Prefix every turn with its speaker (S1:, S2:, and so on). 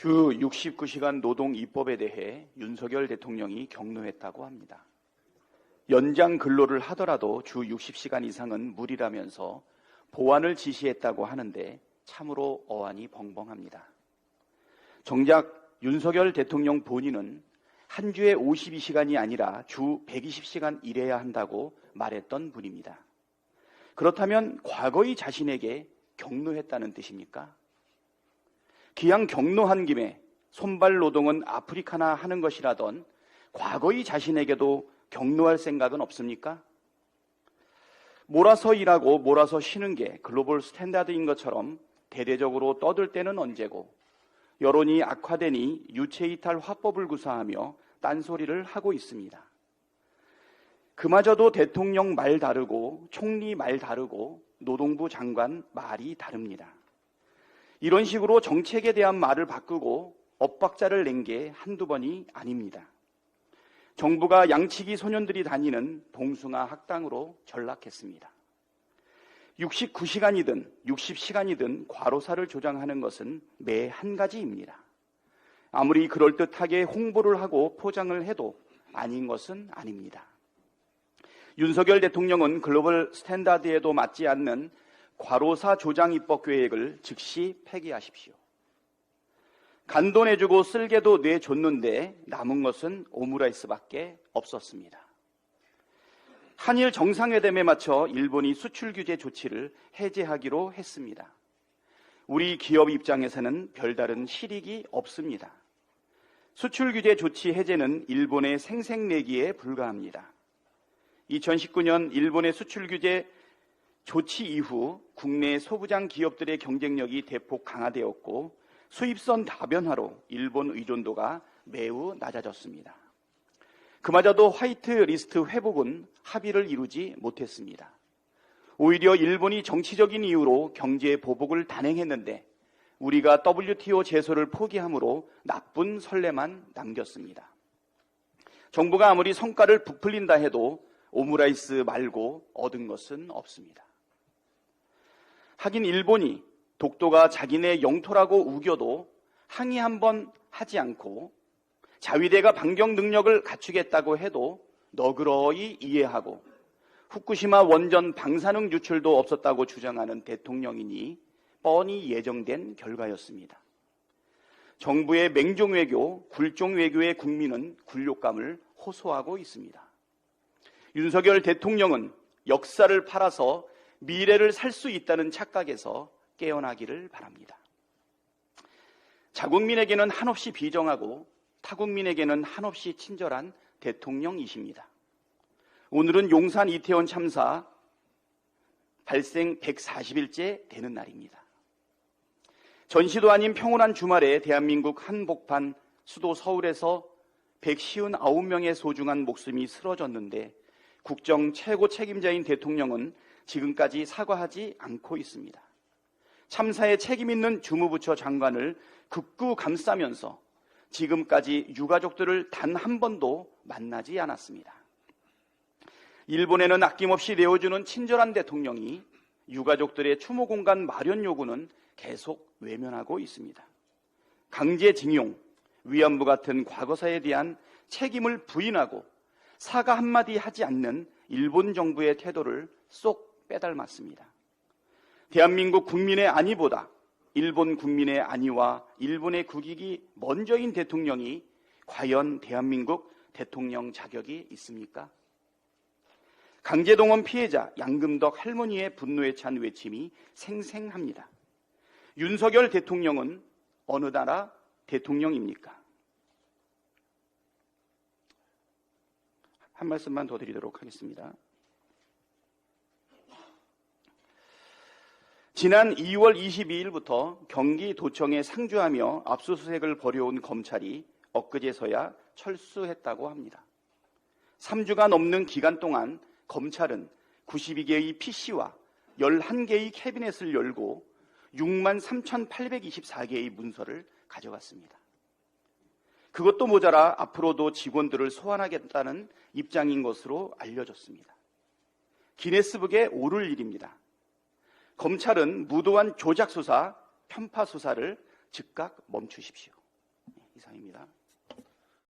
S1: 주 69시간 노동 입법에 대해 윤석열 대통령이 격노했다고 합니다. 연장 근로를 하더라도 주 60시간 이상은 무리라면서 보완을 지시했다고 하는데 참으로 어안이 벙벙합니다. 정작 윤석열 대통령 본인은 한 주에 52시간이 아니라 주 120시간 일해야 한다고 말했던 분입니다. 그렇다면 과거의 자신에게 격노했다는 뜻입니까? 기왕 격노한 김에 손발 노동은 아프리카나 하는 것이라던 과거의 자신에게도 격노할 생각은 없습니까? 몰아서 일하고 몰아서 쉬는 게 글로벌 스탠다드인 것처럼 대대적으로 떠들 때는 언제고 여론이 악화되니 유체이탈 화법을 구사하며 딴소리를 하고 있습니다. 그마저도 대통령 말 다르고 총리 말 다르고 노동부 장관 말이 다릅니다. 이런 식으로 정책에 대한 말을 바꾸고 엇박자를 낸 게 한두 번이 아닙니다. 정부가 양치기 소년들이 다니는 봉숭아 학당으로 전락했습니다. 69시간이든 60시간이든 과로사를 조장하는 것은 매 한 가지입니다. 아무리 그럴듯하게 홍보를 하고 포장을 해도 아닌 것은 아닙니다. 윤석열 대통령은 글로벌 스탠다드에도 맞지 않는 과로사 조장 입법 계획을 즉시 폐기하십시오. 간도 내주고 쓸개도 내줬는데 남은 것은 오므라이스밖에 없었습니다. 한일 정상회담에 맞춰 일본이 수출 규제 조치를 해제하기로 했습니다. 우리 기업 입장에서는 별다른 실익이 없습니다. 수출 규제 조치 해제는 일본의 생색내기에 불과합니다. 2019년 일본의 수출 규제 조치 이후 국내 소부장 기업들의 경쟁력이 대폭 강화되었고 수입선 다변화로 일본 의존도가 매우 낮아졌습니다. 그마저도 화이트 리스트 회복은 합의를 이루지 못했습니다. 오히려 일본이 정치적인 이유로 경제 보복을 단행했는데 우리가 WTO 제소를 포기함으로 나쁜 선례만 남겼습니다. 정부가 아무리 성과를 부풀린다 해도 오므라이스 말고 얻은 것은 없습니다. 하긴 일본이 독도가 자기네 영토라고 우겨도 항의 한 번 하지 않고 자위대가 반경 능력을 갖추겠다고 해도 너그러이 이해하고 후쿠시마 원전 방사능 유출도 없었다고 주장하는 대통령이니 뻔히 예정된 결과였습니다. 정부의 맹종 외교, 굴종 외교의 국민은 굴욕감을 호소하고 있습니다. 윤석열 대통령은 역사를 팔아서 미래를 살 수 있다는 착각에서 깨어나기를 바랍니다. 자국민에게는 한없이 비정하고 타국민에게는 한없이 친절한 대통령이십니다. 오늘은 용산 이태원 참사 발생 140일째 되는 날입니다. 전시도 아닌 평온한 주말에 대한민국 한복판 수도 서울에서 159명의 소중한 목숨이 쓰러졌는데 국정 최고 책임자인 대통령은 지금까지 사과하지 않고 있습니다. 참사에 책임 있는 주무부처 장관을 극구 감싸면서 지금까지 유가족들을 단 한 번도 만나지 않았습니다. 일본에는 아낌없이 내어주는 친절한 대통령이 유가족들의 추모 공간 마련 요구는 계속 외면하고 있습니다. 강제징용, 위안부 같은 과거사에 대한 책임을 부인하고 사과 한마디 하지 않는 일본 정부의 태도를 쏙 빼닮았습니다. 대한민국 국민의 안위보다 일본 국민의 안위와 일본의 국익이 먼저인 대통령이 과연 대한민국 대통령 자격이 있습니까? 강제동원 피해자 양금덕 할머니의 분노에 찬 외침이 생생합니다. 윤석열 대통령은 어느 나라 대통령입니까? 한 말씀만 더 드리도록 하겠습니다. 지난 2월 22일부터 경기도청에 상주하며 압수수색을 벌여온 검찰이 엊그제서야 철수했다고 합니다. 3주가 넘는 기간 동안 검찰은 92개의 PC와 11개의 캐비넷을 열고 6만 3,824개의 문서를 가져갔습니다. 그것도 모자라 앞으로도 직원들을 소환하겠다는 입장인 것으로 알려졌습니다. 기네스북에 오를 일입니다. 검찰은 무도한 조작 수사, 편파 수사를 즉각 멈추십시오. 네, 이상입니다.